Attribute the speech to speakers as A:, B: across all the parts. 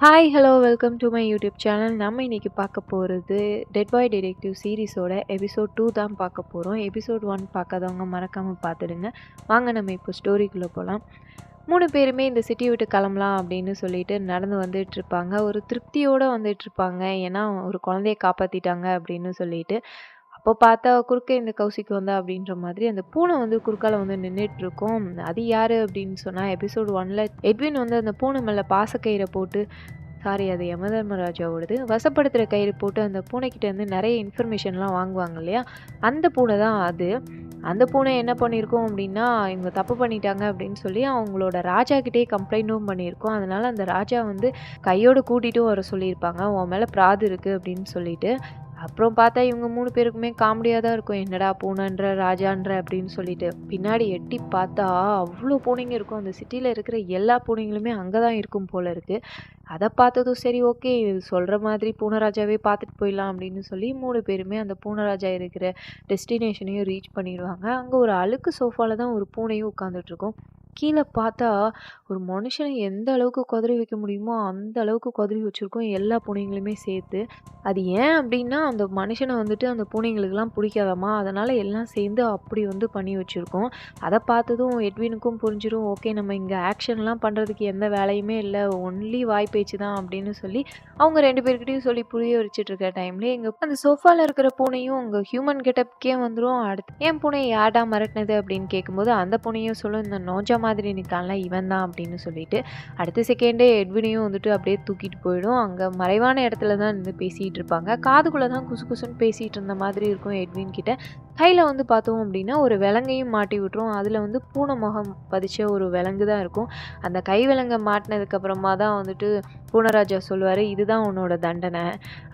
A: Hi hello welcome to my YouTube channel நம்ம இன்றைக்கி பார்க்க போகிறது டெட் பாய் டிடெக்டிவ் சீரிஸோட எபிசோட் டூ தான் பார்க்க போகிறோம் எபிசோட் ஒன் பார்க்காதவங்க மறக்காமல் பார்த்துடுங்க. வாங்க நம்ம இப்போ ஸ்டோரிக்குள்ளே போகலாம் மூணு பேருமே இந்த சிட்டி விட்டு கிளம்பலாம் அப்படின்னு சொல்லிட்டு நடந்து வந்துட்டுருப்பாங்க ஒரு திருப்தியோடு வந்துட்டு இருப்பாங்க. ஏன்னா ஒரு குழந்தைய காப்பாற்றிட்டாங்க அப்படின்னு சொல்லிட்டு அப்போ பார்த்தா குறுக்க இந்த கௌசிக்கு வந்தா அப்படின்ற மாதிரி அந்த பூனை வந்து குறுக்கால வந்து நின்றுட்டு இருக்கும் அது யார் அப்படின்னு சொன்னால் எபிசோட் ஒன்ல எட்வின் வந்து அந்த பூனை மேலே பாசக்கயிறை போட்டு சாரி அது யமதர்மராஜாவோடது. வசப்படுத்துகிற கயிறு போட்டு அந்த பூனைக்கிட்ட இருந்து நிறைய இன்ஃபர்மேஷன்லாம் வாங்குவாங்க இல்லையா? அந்த பூனை தான் அது. அந்த பூனை என்ன பண்ணியிருக்கோம் அப்படின்னா இவங்க தப்பு பண்ணிட்டாங்க அப்படின்னு சொல்லி அவங்களோட ராஜா கிட்டே கம்ப்ளைண்ட்டும் பண்ணியிருக்கோம் அதனால அந்த ராஜா வந்து கையோடு கூட்டிகிட்டும் வர சொல்லியிருப்பாங்க. உன் மேலே பிராது இருக்குது அப்படின்னு சொல்லிட்டு. அப்புறம் பார்த்தா இவங்க மூணு பேருக்குமே காமெடியாக தான் இருக்கும். என்னடா பூனைன்ற ராஜான்ற அப்படின்னு சொல்லிட்டு. பின்னாடி எட்டி பார்த்தா அவ்வளோ பூனைங்க இருக்கும். அந்த சிட்டியில் இருக்கிற எல்லா பூனைங்களுமே அங்கே தான் இருக்கும் போல இருக்குது அதை பார்த்ததும் சரி ஓகே. சொல்கிற மாதிரி பூனராஜாவே பார்த்துட்டு போயிடலாம் அப்படின்னு சொல்லி மூணு பேருமே அந்த பூனராஜா இருக்கிற டெஸ்டினேஷனையும் ரீச் பண்ணிடுவாங்க. அங்கே ஒரு அழுக்கு சோஃபாவில் தான் ஒரு பூனையும் உட்காந்துட்ருக்கும் கீழே பார்த்தா ஒரு மனுஷனை எந்த அளவுக்கு குதறி வைக்க முடியுமோ அந்த அளவுக்கு குதறி வச்சுருக்கோம் எல்லா பூனைங்களுமே சேர்த்து. அது ஏன் அப்படின்னா அந்த மனுஷனை வந்துட்டு அந்த பூனைங்களுக்கெல்லாம் பிடிக்காதாமா? அதனால் எல்லாம் சேர்ந்து அப்படி வந்து பண்ணி வச்சுருக்கோம். அதை பார்த்ததும் எட்வினுக்கும் புரிஞ்சிடும் ஓகே நம்ம இங்கே ஆக்ஷன்லாம் பண்ணுறதுக்கு எந்த வேலையுமே இல்லை. ஒன்லி வாய் பேச்சு தான் அப்படின்னு சொல்லி அவங்க ரெண்டு பேர்கிட்டையும் சொல்லி புரிய வச்சுட்டு இருக்க டைம்லேயே எங்கள் அந்த சோஃபாவில் இருக்கிற பூனையும் உங்கள் ஹியூமன் கெட்டப்கே வந்துடும் அடுத்து என் பூனை யாடா மிரட்டினது? அப்படின்னு கேட்கும்போது அந்த பூனையும் சொல்லும் இந்த நோஜா மாதிரி நிற்கான்ல இவன் தான் அப்படின்னு சொல்லிட்டு அடுத்த செகண்டே எட்வினையும் வந்துட்டு அப்படியே தூக்கிட்டு போயிடும். அங்கே மறைவான இடத்துல தான் நின்று பேசிகிட்டு இருப்பாங்க. காதுக்குள்ளே தான் குசு குசுன்னு பேசிகிட்டு இருந்த மாதிரி இருக்கும் எட்வின் கிட்ட. கையில் வந்து பார்த்தோம் அப்படின்னா ஒரு விலங்கையும் மாட்டி விட்டுரும். அதில் வந்து பூனை முகம் பதிச்ச ஒரு விலங்கு தான் இருக்கும். அந்த கை விலங்கை மாட்டினதுக்கப்புறமா தான் வந்துட்டு பூனராஜா சொல்லுவார் இதுதான் உன்னோட தண்டனை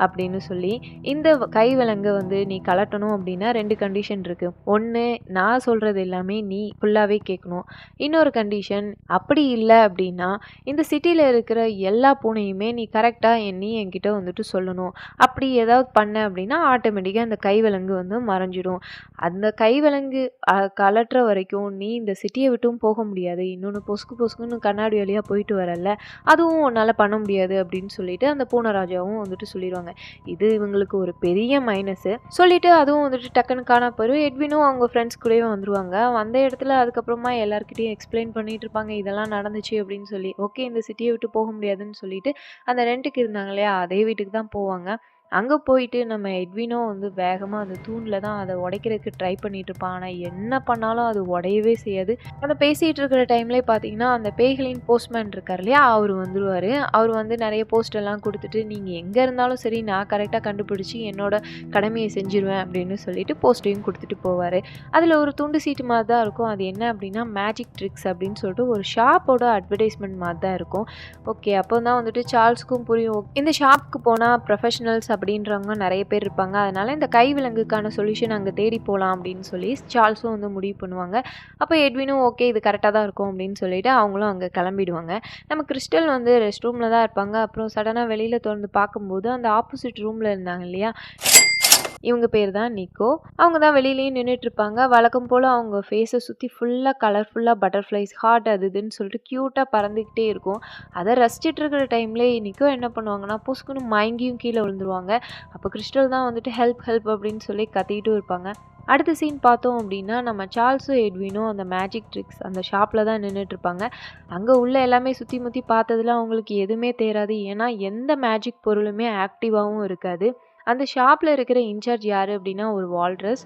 A: அப்படின்னு சொல்லி. இந்த கை விலங்கை வந்து நீ கலட்டணும் அப்படின்னா ரெண்டு கண்டிஷன் இருக்குது ஒன்று நான் சொல்கிறது எல்லாமே நீ ஃபுல்லாகவே கேட்கணும் இன்னொரு கண்டிஷன் அப்படி இல்லை அப்படின்னா இந்த சிட்டியில் இருக்கிற எல்லா பூனையுமே நீ கரெக்டாக எண்ணி என்கிட்ட வந்துட்டு சொல்லணும். அப்படி ஏதாவது பண்ண அப்படின்னா ஆட்டோமேட்டிக்காக அந்த கை விலங்கு வந்து மறைஞ்சிடும். அந்த கை விலங்கு கலட்டுற வரைக்கும் நீ இந்த சிட்டியை விட்டும் போக முடியாது. இன்னொன்று பொசுக்கு பொசுக்குன்னு கண்ணாடி வழியாக போயிட்டு வரல. அதுவும் உன்னால் பண்ண முடியாது அப்படின்னு சொல்லிட்டு அந்த பூனராஜாவும் வந்துட்டு சொல்லிடுவாங்க. இது இவங்களுக்கு ஒரு பெரிய மைனஸு சொல்லிட்டு அதுவும் வந்துட்டு டக்குன்னு காணா போயிடும் எட்வினும் அவங்க ஃப்ரெண்ட்ஸ் கூடயே வந்துருவாங்க. வந்த இடத்துல அதுக்கப்புறமா எல்லாருக்கிட்டையும் எக்ஸ்பிளைன் பண்ணிட்டு இருப்பாங்க. இதெல்லாம் நடந்துச்சு அப்படின்னு சொல்லி. ஓகே இந்த சிட்டியை விட்டு போக முடியாதுன்னு சொல்லிட்டு அந்த ரெண்ட்டுக்கு இருந்தாங்க இல்லையா? அதே வீட்டுக்கு தான் போவாங்க. அங்கே போயிட்டு நம்ம எட்வினோ வந்து வேகமாக அந்த தூணில் தான் அதை உடைக்கிறதுக்கு ட்ரை பண்ணிட்டு இருப்பான் ஆனால் என்ன பண்ணாலும் அது உடையவே செய்யாது. அந்த பேசிகிட்டு இருக்கிற டைம்லேயே பார்த்தீங்கன்னா அந்த பேய்களின் போஸ்ட்மேன் இருக்கார் இல்லையா அவர் வந்துடுவார் அவர் வந்து நிறைய போஸ்ட் எல்லாம் கொடுத்துட்டு நீங்கள் எங்கே இருந்தாலும் சரி நான் கரெக்டாக கண்டுபிடிச்சி என்னோட கடமையை செஞ்சிருவேன் அப்படின்னு சொல்லிட்டு போஸ்ட்டையும் கொடுத்துட்டு போவார். அதில் ஒரு துண்டு சீட்டு மாதிரி தான் இருக்கும். அது என்ன அப்படின்னா மேஜிக் ட்ரிக்ஸ் அப்படின்னு சொல்லிட்டு ஒரு ஷாப்போட அட்வர்டைஸ்மெண்ட் மாதிரி தான் இருக்கும். ஓகே அப்போ தான் வந்துட்டு சார்ல்ஸ்க்கும் புரியும். இந்த ஷாப்புக்கு போனால் ப்ரொஃபஷனல்ஸ் அப்படின்றவங்க நிறைய பேர் இருப்பாங்க. அதனால் இந்த கை விலங்குக்கான சொல்யூஷன் அங்கே தேடி போகலாம் அப்படின்னு சொல்லி சார்ல்ஸும் வந்து முடிவு பண்ணுவாங்க. அப்போ எட்வினும் ஓகே இது கரெக்டாக தான் இருக்கும் அப்படின்னு சொல்லிட்டு அவங்களும் அங்கே கிளம்பிடுவாங்க. நம்ம கிறிஸ்டல் வந்து ரெஸ்ட் ரூமில் தான் இருப்பாங்க. அப்புறம் சடனாக வெளியில் திறந்து பார்க்கும்போது அந்த ஆப்போசிட் ரூமில் இருந்தாங்க இல்லையா? இவங்க பேர் தான் நிக்கோ. அவங்க தான் வெளியிலேயும் நின்றுட்டு இருப்பாங்க. வழக்கம் போல் அவங்க ஃபேஸை சுற்றி ஃபுல்லாக கலர்ஃபுல்லாக பட்டர்ஃப்ளைஸ் ஹார்ட் அது இதுன்னு சொல்லிட்டு க்யூட்டாக பறந்துக்கிட்டே இருக்கும். அதை ரசிச்சிட்டு இருக்கிற டைம்லேயே நிக்கோ என்ன பண்ணுவாங்கன்னா புசுக்குன்னு மயங்கியும் கீழே விழுந்துருவாங்க. அப்போ கிறிஸ்டல் தான் வந்துட்டு ஹெல்ப் ஹெல்ப் அப்படின்னு சொல்லி கத்திக்கிட்டும் இருப்பாங்க. அடுத்த சீன் பார்த்தோம் அப்படின்னா நம்ம சார்ல்ஸும் எட்வினும் அந்த மேஜிக் ட்ரிக்ஸ் அந்த ஷாப்பில் தான் நின்றுட்டு இருப்பாங்க. அங்கே உள்ள எல்லாமே சுற்றி முற்றி பார்த்ததுல அவங்களுக்கு எதுவுமே தேராது. ஏன்னா எந்த மேஜிக் பொருளுமே ஆக்டிவாகவும் இருக்காது. அந்த ஷாப்பில் இருக்கிற இன்சார்ஜ் யார் அப்படின்னா ஒரு வால்ட்ரஸ்.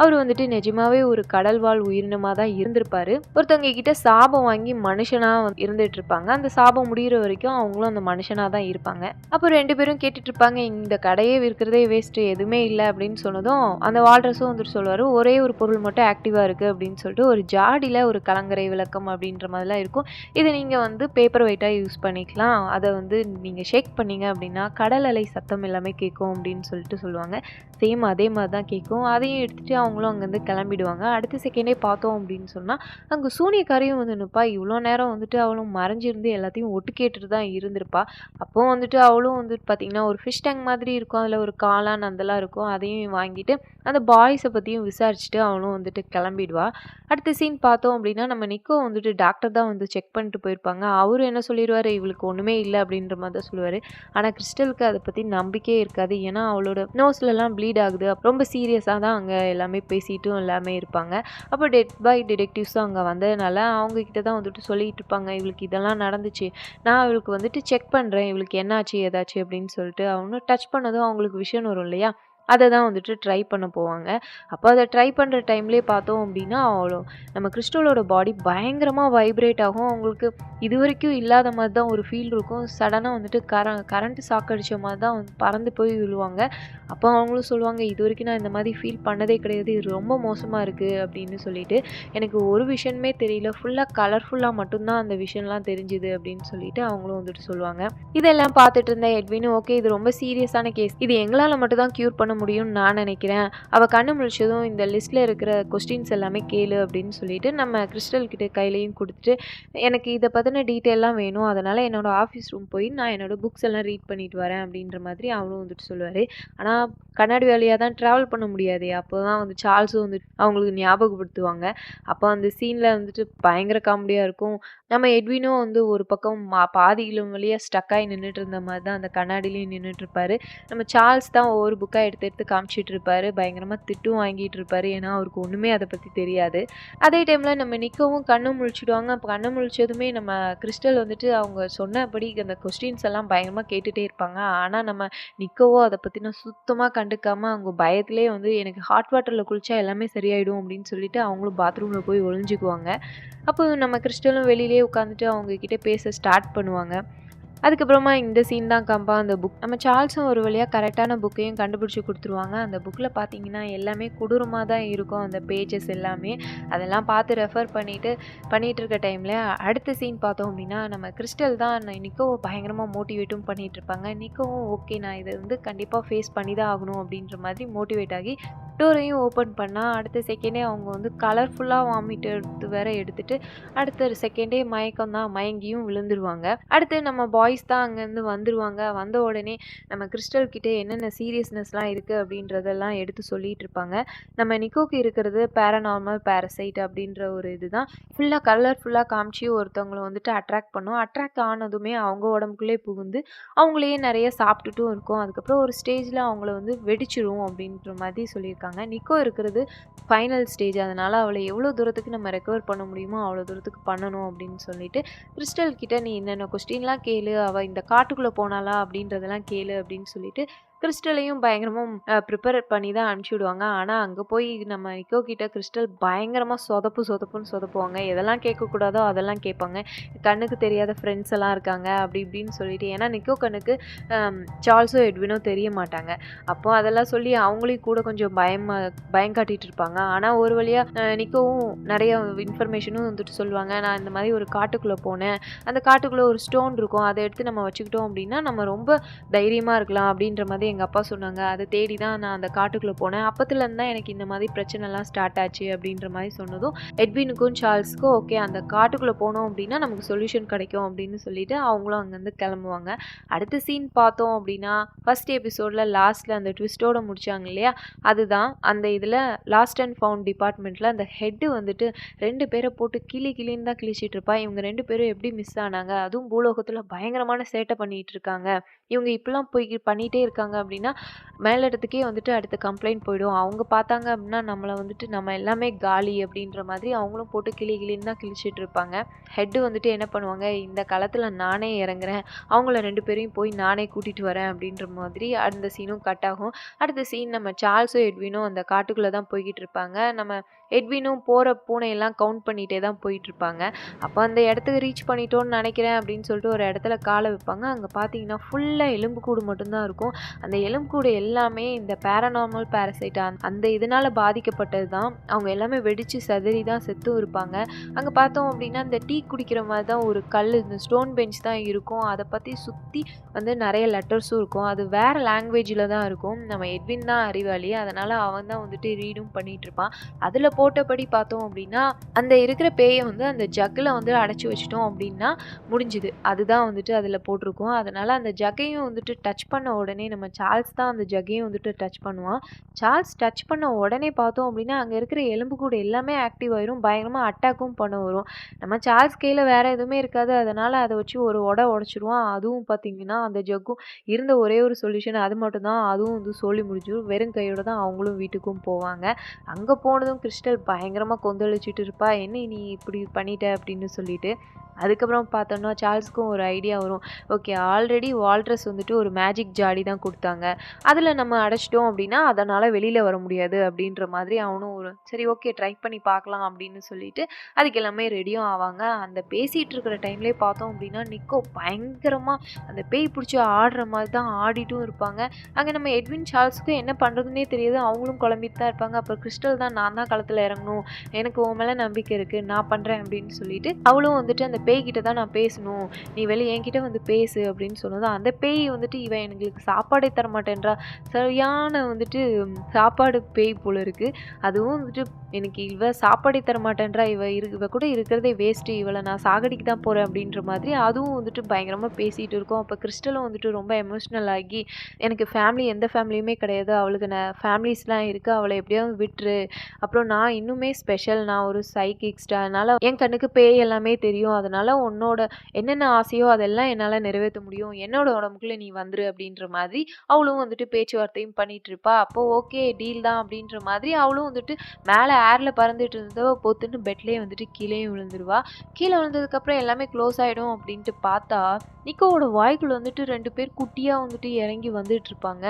A: அவர் வந்துட்டு நிஜமாவே ஒரு கடல் வாழ் உயிரினமாக தான் இருந்திருப்பாரு. ஒருத்தவங்க கிட்ட சாபம் வாங்கி மனுஷனாக இருந்துட்டு இருப்பாங்க அந்த சாபம் முடிகிற வரைக்கும் அவங்களும் அந்த மனுஷனாக தான் இருப்பாங்க. அப்போ ரெண்டு பேரும் கேட்டுட்டு இருப்பாங்க இந்த கடையே விற்கிறதே வேஸ்ட்டு எதுவுமே இல்லை அப்படின்னு சொன்னதும் அந்த வால்ட்ரஸும் வந்துட்டு சொல்லுவார் ஒரே ஒரு பொருள் மட்டும் ஆக்டிவாக இருக்குது அப்படின்னு சொல்லிட்டு ஒரு ஜாடியில் ஒரு கலங்கரை விளக்கம் அப்படின்ற மாதிரிலாம் இருக்கும். இதை நீங்கள் வந்து பேப்பர் வெயிட்டாக யூஸ் பண்ணிக்கலாம். அதை வந்து நீங்கள் ஷேக் பண்ணீங்க அப்படின்னா கடல் அலை சத்தம் எல்லாமே கேட்கும் அப்படின்னு அப்படின்னு சொல்லிட்டு சொல்லுவாங்க. சேம் அதே மாதிரி தான் கேட்கும் அதையும் எடுத்துகிட்டு அவங்களும் அங்கேருந்து கிளம்பிடுவாங்க. அடுத்த செகண்டே பார்த்தோம் அப்படின்னு சொன்னால் அங்கே சூனியக்காரையும் வந்து நிற்பா இவ்வளோ நேரம் வந்துட்டு அவளும் மறைஞ்சிருந்து எல்லாத்தையும் ஒட்டு கேட்டுட்டு தான் இருந்திருப்பா. அப்போ வந்துட்டு அவளும் வந்துட்டு பார்த்திங்கன்னா ஒரு ஃபிஷ் டேங்க் மாதிரி இருக்கும். அதில் ஒரு காளான் அந்தலாம் இருக்கும். அதையும் வாங்கிட்டு அந்த பாய்ஸை பற்றியும் விசாரிச்சுட்டு அவளும் வந்துட்டு கிளம்பிடுவா. அடுத்த சீன் பார்த்தோம் அப்படின்னா நம்ம நிக்கோ வந்துட்டு டாக்டர் தான் வந்து செக் பண்ணிட்டு போயிருப்பாங்க. அவரு என்ன சொல்லிடுவார்? இவளுக்கு ஒன்றுமே இல்லை அப்படின்ற மாதிரி தான் சொல்லுவார். ஆனால் கிறிஸ்டலுக்கு அதை பற்றி நம்பிக்கையே இருக்காது. ஏன்னா அவளோட நோஸ்லலாம் ப்ளீட் ஆகுது. ரொம்ப சீரியஸாக தான் அங்கே எல்லாமே பேசிட்டும் எல்லாமே இருப்பாங்க. அப்போ டெட் பை டிடெக்டிவ்ஸும் அங்கே வந்ததுனால அவங்க கிட்ட தான் வந்துட்டு சொல்லிட்டு இருப்பாங்க. இவளுக்கு இதெல்லாம் நடந்துச்சு. நான் இவளுக்கு வந்துட்டு செக் பண்ணுறேன் இவளுக்கு என்னாச்சு ஏதாச்சு அப்படின்னு சொல்லிட்டு அவனும் டச் பண்ணதும் அவங்களுக்கு விஷயம் வரும் இல்லையா? அதை தான் வந்துட்டு ட்ரை பண்ண போவாங்க. அப்போ அதை ட்ரை பண்ணுற டைம்லேயே பார்த்தோம் அப்படின்னா அவ்வளோ நம்ம கிறிஸ்டலோட பாடி பயங்கரமாக வைப்ரேட் ஆகும். அவங்களுக்கு இது வரைக்கும் இல்லாத மாதிரி தான் ஒரு ஃபீல் இருக்கும். சடனாக வந்துட்டு கர கரண்ட் சாக்கடிச்ச மாதிரி தான் வந்து பறந்து போய் விழுவாங்க. அப்போ அவங்களும் சொல்லுவாங்க இது வரைக்கும் நான் இந்த மாதிரி ஃபீல் பண்ணதே கிடையாது. இது ரொம்ப மோசமாக இருக்குது அப்படின்னு சொல்லிட்டு எனக்கு ஒரு விஷயமே தெரியல. ஃபுல்லாக கலர்ஃபுல்லாக மட்டும்தான் அந்த விஷயம்லாம் தெரிஞ்சுது அப்படின்னு சொல்லிட்டு அவங்களும் வந்துட்டு சொல்லுவாங்க. இதெல்லாம் பார்த்துட்டு இருந்த எட்வின் ஓகே இது ரொம்ப சீரியஸான கேஸ் இது எங்களால் மட்டும் தான் க்யூர் பண்ண முடியும்னு நான் நினைக்கிறேன். அவள் கண்ணு முழிச்சதும் இந்த லிஸ்ட்டில் இருக்கிற கொஸ்டின்ஸ் எல்லாமே கேளு அப்படின்னு சொல்லிட்டு நம்ம கிறிஸ்டல் கிட்ட கையிலையும் கொடுத்துட்டு எனக்கு இதை பற்றின டீட்டெயிலாம் வேணும். அதனால் என்னோடய ஆஃபீஸ் ரூம் போய் நான் என்னோட புக்ஸ் எல்லாம் ரீட் பண்ணிட்டு வரேன் அப்படின்ற மாதிரி அவளும் வந்துட்டு சொல்லுவார். ஆனால் கண்ணாடி வேலையாக தான் ட்ராவல் பண்ண முடியாது. அப்போ தான் வந்து சார்ல்ஸும் வந்து அவங்களுக்கு ஞாபகப்படுத்துவாங்க. அப்போ அந்த சீனில் வந்துட்டு பயங்கர காமெடியாக இருக்கும். நம்ம எட்வினும் வந்து ஒரு பக்கம் மா பாதியிலும் வழியாக ஸ்டக்காகி நின்றுட்டு இருந்த மாதிரி தான் அந்த கண்ணாடிலையும் நின்றுட்டு இருப்பார். நம்ம சார்ல்ஸ் தான் ஒவ்வொரு புக்காக எடுத்து எடுத்து காமிச்சிட்டு இருப்பாரு பயங்கரமாக திட்டும் வாங்கிட்டு இருப்பாரு ஏன்னா அவருக்கு ஒன்றுமே அதை பற்றி தெரியாது. அதே டைமில் நம்ம நிக்கவும் கண்ணு முழிச்சிடுவாங்க. அப்போ கண்ணு முழிச்சதுமே நம்ம கிறிஸ்டல் வந்துட்டு அவங்க சொன்னபடி அந்த கொஸ்டின்ஸ் எல்லாம் பயங்கரமாக கேட்டுகிட்டே இருப்பாங்க. ஆனால் நம்ம நிக்கவோ அதை பற்றின சுத்தமாக கண்டுக்காமல் அவங்க பயத்திலே வந்து எனக்கு ஹாட் வாட்டரில் குளிச்சா எல்லாமே சரியாயிடும் அப்படின்னு சொல்லிட்டு அவங்களும் பாத்ரூமில் போய் ஒளிஞ்சுக்குவாங்க. அப்போ நம்ம கிறிஸ்டலும் வெளியிலே உட்காந்துட்டு அவங்க கிட்ட பேச ஸ்டார்ட் பண்ணுவாங்க. அதுக்கப்புறமா இந்த சீன் தான் கம்பா அந்த புக் நம்ம சார்ல்ஸும் ஒரு வழியாக கரெக்டான புக்கையும் கண்டுபிடிச்சி கொடுத்துருவாங்க. அந்த புக்கில் பார்த்தீங்கன்னா எல்லாமே கொடூரமாக தான் இருக்கும் அந்த பேஜஸ் எல்லாமே. அதெல்லாம் பார்த்து ரெஃபர் பண்ணிட்டு பண்ணிகிட்டு இருக்க டைமில் அடுத்த சீன் பார்த்தோம் அப்படின்னா நம்ம கிறிஸ்டல் தான் நிக்கோ பயங்கரமாக மோட்டிவேட்டும் பண்ணிகிட்ருப்பாங்க இருப்பாங்க. நிக்கோவும் ஓகே நான் இதை வந்து கண்டிப்பாக ஃபேஸ் பண்ணி தான் ஆகணும் அப்படின்ற மாதிரி மோட்டிவேட் ஆகி டோரையும் ஓப்பன் பண்ணால் அடுத்த செகண்டே அவங்க வந்து கலர்ஃபுல்லாக வாமிட் எடுத்து வேற எடுத்துட்டு அடுத்த செகண்டே மயக்கம் தான் மயங்கியும் விழுந்துருவாங்க. அடுத்து நம்ம பாய்ஸ் தான் அங்கேருந்து வந்துருவாங்க. வந்த உடனே நம்ம கிறிஸ்டல் கிட்டே என்னென்ன சீரியஸ்னஸ்லாம் இருக்குது அப்படின்றதெல்லாம் எடுத்து சொல்லிட்டு இருப்பாங்க. நம்ம நிக்கோக்கு இருக்கிறது பேரநார்மல் பேரசைட் அப்படின்ற ஒரு இதுதான். ஃபுல்லாக கலர்ஃபுல்லாக காமிச்சு ஒருத்தவங்களை வந்துட்டு அட்ராக்ட் பண்ணும். அட்ராக்ட் ஆனதுமே அவங்க உடம்புக்குள்ளே புகுந்து அவங்களையே நிறைய சாப்பிட்டுட்டும் இருக்கும். அதுக்கப்புறம் ஒரு ஸ்டேஜில் அவங்கள வந்து வெடிச்சிரும் அப்படின்ற மாதிரி சொல்லியிருக்காங்க. நிக்கோ இருக்கிறது ஃபைனல் ஸ்டேஜ் அதனால் அவளை எவ்வளோ தூரத்துக்கு நம்ம ரெக்கவர் பண்ண முடியுமோ அவ்வளோ தூரத்துக்கு பண்ணணும் அப்படின்னு சொல்லிட்டு கிறிஸ்டல் கிட்ட நீ என்னென்ன கொஸ்டின்லாம் கேளு. அவள் இந்த காட்டுக்குள்ளே போனாளா அப்படின்றதெல்லாம் கேளு அப்படின்னு சொல்லிட்டு கிறிஸ்டலையும் பயங்கரமாக ப்ரிப்பேர் பண்ணி தான் அனுப்பிச்சி விடுவாங்க. ஆனால் அங்கே போய் நம்ம நிக்கோ கிட்ட கிறிஸ்டல் பயங்கரமாக சொதப்பு சொதப்புன்னு சொதப்புவாங்க. எதெல்லாம் கேட்கக்கூடாதோ அதெல்லாம் கேட்பாங்க. கண்ணுக்கு தெரியாத ஃப்ரெண்ட்ஸ் எல்லாம் இருக்காங்க அப்படி இப்படின்னு சொல்லிட்டு. ஏன்னா நிக்கோ கண்ணுக்கு சார்ல்ஸோ எட்வினோ தெரிய மாட்டாங்க. அப்போ அதெல்லாம் சொல்லி அவங்களையும் கூட கொஞ்சம் பயம் பயம் காட்டிட்டு இருப்பாங்க. ஆனால் ஒரு வழியாக நிக்கோவும் நிறைய இன்ஃபர்மேஷனும் வந்துட்டு சொல்லுவாங்க. நான் இந்த மாதிரி ஒரு காட்டுக்குள்ளே போனேன். அந்த காட்டுக்குள்ளே ஒரு ஸ்டோன் இருக்கும். அதை எடுத்து நம்ம வச்சுக்கிட்டோம் அப்படின்னா நம்ம ரொம்ப தைரியமாக இருக்கலாம் அப்படின்ற மாதிரி எங்கள் அப்பா சொன்னாங்க. அதை தேடி தான் நான் அந்த காட்டுக்குள்ளே போனேன். அப்பத்துலேருந்து தான் எனக்கு இந்த மாதிரி பிரச்சனைலாம் ஸ்டார்ட் ஆச்சு அப்படின்ற மாதிரி சொன்னதும் எட்வினுக்கும் சார்ல்ஸுக்கும் ஓகே அந்த காட்டுக்குள்ளே போனோம் அப்படின்னா நமக்கு சொல்யூஷன் கிடைக்கும் அப்படின்னு சொல்லிட்டு அவங்களும் அங்கேருந்து கிளம்புவாங்க. அடுத்த சீன் பார்த்தோம் அப்படின்னா ஃபர்ஸ்ட் எபிசோடில் லாஸ்ட்டில் அந்த ட்விஸ்ட்டோடு முடிச்சாங்க இல்லையா? அதுதான் அந்த இதில் லாஸ்ட் அண்ட் ஃபவுண்ட் டிபார்ட்மெண்ட்டில் அந்த ஹெட்டு வந்துட்டு ரெண்டு பேரை போட்டு கிளி கிளின்னு தான் கிழிச்சிட்டு இருப்பா. இவங்க ரெண்டு பேரும் எப்படி மிஸ் ஆனாங்க? அதுவும் பூலோகத்தில் பயங்கரமான சேட்டை பண்ணிகிட்டு இருக்காங்க. இவங்க இப்படிலாம் போய் பண்ணிகிட்டே இருக்காங்க அப்படின்னா மேலிடத்துக்கே வந்துட்டு அடுத்த கம்ப்ளைண்ட் போயிடும். அவங்க பார்த்தாங்க அப்படின்னா நம்மளை வந்துட்டு நம்ம எல்லாமே காலி அப்படின்ற மாதிரி அவங்களும் போட்டு கிளி கிளின்னு தான் கிழிச்சிட்டு இருப்பாங்க. ஹெட்டு வந்துட்டு என்ன பண்ணுவாங்க? இந்த காலத்தில் நானே இறங்குறேன். அவங்கள ரெண்டு பேரையும் போய் நானே கூட்டிகிட்டு வரேன் அப்படின்ற மாதிரி அந்த சீனும் கட் ஆகும். அடுத்த சீன் நம்ம சார்ல்ஸும் எட்வினும் அந்த காட்டுக்குள்ளே தான் போய்கிட்டு இருப்பாங்க. நம்ம எட்வினும் போகிற பூனையெல்லாம் கவுண்ட் பண்ணிகிட்டே தான் போயிட்டுருப்பாங்க. அப்போ அந்த இடத்துக்கு ரீச் பண்ணிட்டோன்னு நினைக்கிறேன் அப்படின்னு சொல்லிட்டு ஒரு இடத்துல காலை வைப்பாங்க. அங்கே பார்த்தீங்கன்னா ஃபுல்லாக எலும்பு கூடு மட்டும்தான் இருக்கும். அந்த எலும்புக்கூடு எல்லாமே இந்த பேரநார்மல் பேரசைட் அந்த இதனால் பாதிக்கப்பட்டது தான் அவங்க எல்லாமே வெடித்து சதறி தான் செத்தும் இருப்பாங்க. அங்கே பார்த்தோம் அப்படின்னா இந்த டீ குடிக்கிற மாதிரி தான் ஒரு கல் இந்த ஸ்டோன் பெஞ்ச் தான் இருக்கும். அதை பற்றி சுற்றி வந்து நிறைய லெட்டர்ஸும் இருக்கும். அது வேறு லாங்குவேஜில் தான் இருக்கும். நம்ம எட்வின் தான் அறிவாளி. அதனால் அவன் தான் வந்துட்டு ரீடும் பண்ணிகிட்டு இருப்பான் அதில் போட்டபடி பார்த்தோம் அப்படின்னா அந்த இருக்கிற பேயை வந்து அந்த ஜக்கில் வந்து அடைச்சி வச்சிட்டோம் அப்படின்னா முடிஞ்சுது. அதுதான் வந்துட்டு அதில் போட்டிருக்கோம். அதனால் அந்த ஜக்கையும் வந்துட்டு டச் பண்ண உடனே நம்ம சார்ல்ஸ் தான் அந்த ஜக்கையும் வந்துட்டு டச் பண்ணுவான். சார்ல்ஸ் டச் பண்ண உடனே பார்த்தோம் அப்படின்னா அங்கே இருக்கிற எலும்பு கூட எல்லாமே ஆக்டிவ் ஆயிரும். பயங்கரமாக அட்டாக்கும் பண்ண வரும். நம்ம சார்ல்ஸ் கையில் வேறு எதுவுமே இருக்காது. அதனால் அதை வச்சு ஒரு உட உடச்சிருவான் அதுவும் பார்த்தீங்கன்னா அந்த ஜக்கும் இருந்த ஒரே ஒரு சொல்யூஷன் அது மட்டும்தான். அதுவும் வந்து சொல்லி முடிஞ்சிடும். வெறும் கையோடு தான் அவங்களும் வீட்டுக்கும் போவாங்க. அங்கே போனதும் கிறிஸ்டல் பயங்கரமாக கொந்தளிச்சிட்டு இருப்பா என்ன நீ இப்படி பண்ணிட்ட? அப்படின்னு சொல்லிட்டு அதுக்கப்புறம் பார்த்தோன்னா சார்ல்ஸ்க்கும் ஒரு ஐடியா வரும். ஓகே ஆல்ரெடி வால்ட்ரஸ் வந்துட்டு ஒரு மேஜிக் ஜாடி தான் கொடுத்தாங்க. அதில் நம்ம அடைச்சிட்டோம் அப்படின்னா அதனால் வெளியில் வர முடியாது. அப்படின்ற மாதிரி அவனும் ஒரு சரி ஓகே ட்ரை பண்ணி பார்க்கலாம். அப்படின்னு சொல்லிட்டு அதுக்கு எல்லாமே ரெடியும் ஆவாங்க. அந்த பேசிகிட்டு இருக்கிற டைம்லேயே பார்த்தோம் அப்படின்னா நிக்கோ பயங்கரமாக அந்த பேய் பிடிச்சி ஆடுற மாதிரி தான் ஆடிட்டும் இருப்பாங்க. அங்கே நம்ம எட்வின் சார்ல்ஸுக்கும் என்ன பண்ணுறதுனே தெரியாது. அவங்களும் குழம்பிட்டு தான் இருப்பாங்க. அப்புறம் கிறிஸ்டல் தான் நான் தான் களத்தில் இறங்கணும். எனக்கு உன் மேலே நம்பிக்கை இருக்குது நான் பண்ணுறேன் அப்படின்னு சொல்லிட்டு அவளும் வந்துட்டு அந்த பேய்கிட்ட தான் நான் பேசணும். நீ வெளியே என்கிட்ட வந்து பேசு அப்படின்னு சொன்னதும் அந்த பேய் வந்துட்டு இவன் எங்களுக்கு சாப்பாடே தர மாட்டேன்றா சரியான வந்துட்டு சாப்பாடு பேய் போல் இருக்குது அதுவும் வந்துட்டு எனக்கு இவ சாப்பாடே தர மாட்டேன்றா இவ இரு இவ கூட இருக்கிறதே வேஸ்ட்டு இவளை நான் சாகடிக்கு தான் போகிறேன் அப்படின்ற மாதிரி அதுவும் வந்துட்டு பயங்கரமாக பேசிகிட்டு இருக்கோம். அப்போ கிறிஸ்டலும் வந்துட்டு ரொம்ப எமோஷ்னல் ஆகி எனக்கு ஃபேமிலி எந்த ஃபேமிலியுமே கிடையாது. அவளுக்கு நான் ஃபேமிலிஸ்லாம் இருக்குது அவளை எப்படியாவது விட்டுரு. அப்புறம் நான் இன்னுமே ஸ்பெஷல் நான் ஒரு சைக்கிக்ஸ்டா அதனால் என் கண்ணுக்கு பேய் எல்லாமே தெரியும். அதனால் உன்னோட என்னென்ன ஆசையோ அதெல்லாம் என்னால் நிறைவேற்ற முடியும். என்னோட உடம்புக்குள்ளே நீ வந்துரு அப்படின்ற மாதிரி அவளும் வந்துட்டு பேச்சுவார்த்தையும் பண்ணிட்டு இருப்பா. அப்போ ஓகே டீல் தான் அப்படின்ற மாதிரி அவளும் வந்துட்டு மேலே ஏரில் பறந்துட்டு இருந்தவ பொத்துன்னு பெட்லேயே வந்துட்டு கீழேயும் விழுந்துருவா. கீழே விழுந்ததுக்கப்புறம் எல்லாமே க்ளோஸ் ஆகிடும் அப்படின்ட்டு பார்த்தா நிக்கோவோட வாய்க்குள்ள வந்துட்டு ரெண்டு பேர் குட்டியாக வந்துட்டு இறங்கி வந்துட்டு இருப்பாங்க.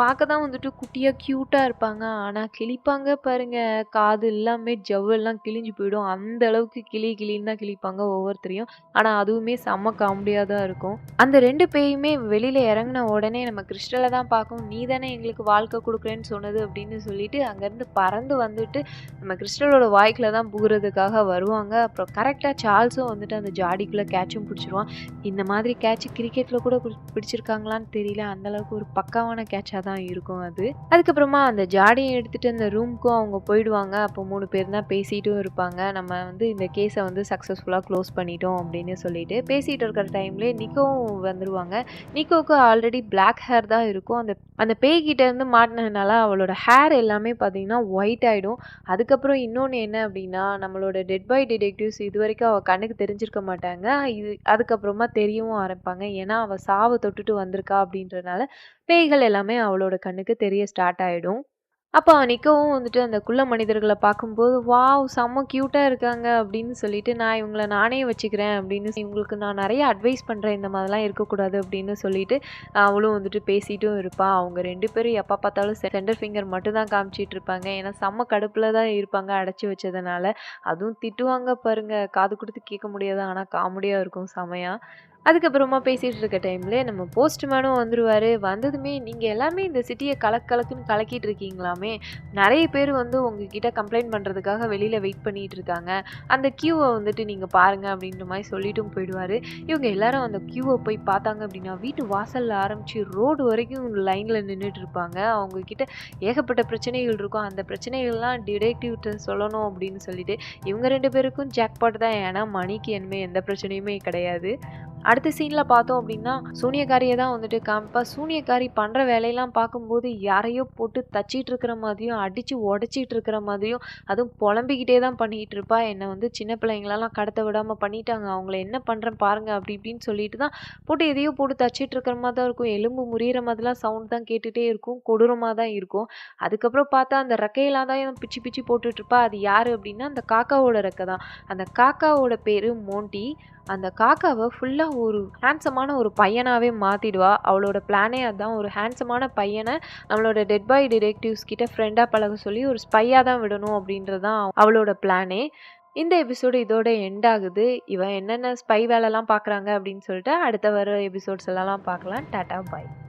A: பார்க்க தான் வந்துட்டு குட்டியாக க்யூட்டாக இருப்பாங்க. ஆனால் கிழிப்பாங்க பாருங்கள் காது அது எல்லாமே ஜவ்வெல்லாம் கிழிஞ்சு போயிடும். அந்த அளவுக்கு கிளி கிளின்னு தான் கிழிப்பாங்க ஒவ்வொருத்தரையும். ஆனால் அதுவுமே செம்ம காமெடியாக தான் இருக்கும். அந்த ரெண்டு பேயுமே வெளியில் இறங்கின உடனே நம்ம கிறிஸ்டலை தான் பார்க்கும் நீ தானே எங்களுக்கு வாழ்க்கை கொடுக்குறேன்னு சொன்னது அப்படின்னு சொல்லிட்டு அங்கேருந்து பறந்து வந்துட்டு நம்ம கிறிஸ்டலோட வாய்க்கில் தான் புகுறதுக்காக வருவாங்க. அப்புறம் கரெக்டாக சார்ல்ஸும் வந்துட்டு அந்த ஜாடிக்குள்ளே கேட்சும் பிடிச்சிருவான். இந்த மாதிரி கேட்ச் கிரிக்கெட்டில் கூட பிடிச்சிருக்காங்களான்னு தெரியல. அந்தளவுக்கு ஒரு பக்காவான கேட்சாக தான் இருக்கும் அது. அதுக்கப்புறமா அந்த ஜாடியை எடுத்துகிட்டு அந்த ரூம்க்கும் அவங்க போயிடுவாங்க. அப்போ மூணு பேர் தான் பேசிட்டும் இருப்பாங்க. நம்ம வந்து இந்த கேஸை வந்து சக்ஸஸ்ஃபுல்லாக க்ளோஸ் பண்ணிட்டோம் அப்படின்னு சொல்லிட்டு பேசிகிட்டு இருக்கிற டைம்லே நிக்கோவும் வந்துடுவாங்க நிக்கோவுக்கு ஆல்ரெடி பிளாக் ஹேர் தான் இருக்கும். அந்த அந்த பேய்கிட்ட இருந்து மாட்டினதுனால அவளோட ஹேர் எல்லாமே பார்த்தீங்கன்னா ஒயிட் ஆகிடும் அதுக்கப்புறம் இன்னொன்று என்ன அப்படின்னா நம்மளோட டெட் பை டிடெக்டிவ்ஸ் இது வரைக்கும் அவள் கண்ணுக்கு தெரிஞ்சிருக்க மாட்டாங்க. இது அதுக்கப்புறமா தெரியவும் ஆரம்பிப்பாங்க. ஏன்னா அவள் சாவை தொட்டுட்டு வந்திருக்கா அப்படின்றனால பேய்கள் எல்லாமே அவளோட கண்ணுக்கு தெரிய ஸ்டார்ட் ஆகிடும் அப்போ நிக்கவும் வந்துட்டு அந்த குள்ள மனிதர்களை பார்க்கும்போது வாவ் செம்ம க்யூட்டாக இருக்காங்க அப்படின்னு சொல்லிட்டு நான் இவங்கள நானே வச்சுக்கிறேன் அப்படின்னு இவங்களுக்கு நான் நிறைய அட்வைஸ் பண்ணுறேன் இந்த மாதிரிலாம் இருக்கக்கூடாது அப்படின்னு சொல்லிட்டு அவளும் வந்துட்டு பேசிட்டும் இருப்பா. அவங்க ரெண்டு பேரும் எப்போ பார்த்தாலும் சென்டர் ஃபிங்கர் மட்டும் தான் காமிச்சிட்டு இருப்பாங்க. ஏன்னா செம்ம கடுப்பில் தான் இருப்பாங்க அடைச்சி வச்சதுனால. அதுவும் திட்டுவாங்க பாருங்க. காது கொடுத்து கேட்க முடியாது ஆனால் காமெடியாக இருக்கும் செமையாக அதுக்கப்புறமா பேசிகிட்டு இருக்க டைமில் நம்ம போஸ்ட்மேனும் வந்துடுவார் வந்ததுமே நீங்கள் எல்லாமே இந்த சிட்டியை கலக்கு கலக்குன்னு கலக்கிட்டு இருக்கீங்களாமே. நிறைய பேர் வந்து உங்ககிட்ட கம்ப்ளைண்ட் பண்ணுறதுக்காக வெளியில் வெயிட் பண்ணிகிட்டு இருக்காங்க. அந்த க்யூவை வந்துட்டு நீங்கள் பாருங்கள் அப்படின்ற மாதிரி சொல்லிட்டும் போயிடுவார். இவங்க எல்லாரும் அந்த க்யூவை போய் பார்த்தாங்க அப்படின்னா வீட்டு வாசலில் ஆரம்பித்து ரோடு வரைக்கும் லைனில் நின்றுட்டு இருப்பாங்க. அவங்கக்கிட்ட ஏகப்பட்ட பிரச்சனைகள் இருக்கும். அந்த பிரச்சனைகள்லாம் டிடெக்டிவ்கிட்ட சொல்லணும் அப்படின்னு சொல்லிட்டு இவங்க ரெண்டு பேருக்கும் ஜாக்பாட் தான். ஏன்னா மணிக்கு இனிமேல் எந்த பிரச்சனையுமே கிடையாது. அடுத்த சீனில் பார்த்தோம் அப்படின்னா சூனியக்காரியை தான் வந்துட்டு காமிப்பா. சூனியக்காரி பண்ணுற வேலையெல்லாம் பார்க்கும்போது யாரையோ போட்டு தச்சிட்டு இருக்கிற மாதிரியும் அடித்து உடச்சிட்டு இருக்கிற மாதிரியும் அதுவும் புலம்பிக்கிட்டே தான் பண்ணிக்கிட்டு இருப்பா. என்னை வந்து சின்ன பிள்ளைங்களெல்லாம் கடத்த விடாமல் பண்ணிட்டாங்க. அவங்கள என்ன பண்ணுறேன் பாருங்க அப்படி இப்படின்னு சொல்லிட்டு தான் போட்டு எதையோ போட்டு தச்சிட்டு இருக்கிற மாதிரி தான் இருக்கும். எலும்பு முறியிற மாதிரிலாம் சவுண்ட் தான் கேட்டுகிட்டே இருக்கும். கொடூரமாக தான் இருக்கும். அதுக்கப்புறம் பார்த்தா அந்த ரெக்கையெல்லாம் தான் பிச்சு பிச்சு போட்டுட்ருப்பா அது யார் அப்படின்னா அந்த காக்காவோட ரெக்கை தான். அந்த காக்காவோட பேர் மோண்டி. அந்த காக்காவை ஃபுல்லாக ஒரு ஹேண்ட்ஸமான ஒரு பையனாகவே மாற்றிடுவா அவளோட பிளானே அதுதான் ஒரு ஹேண்ட்ஸமான பையனை நம்மளோட டெட் பாய் டிடெக்டிவ்ஸ் கிட்ட ஃப்ரெண்டாக பழக சொல்லி ஒரு ஸ்பையாக தான் விடணும் அப்படின்றதான் அவளோட பிளானே இந்த எபிசோடு இதோட எண்ட் ஆகுது. இவன் என்னென்ன ஸ்பை வேலைலாம் பார்க்குறாங்க அப்படின்னு சொல்லிட்டு அடுத்த வர எபிசோட்ஸ் எல்லாம் பார்க்கலாம். Tata bye.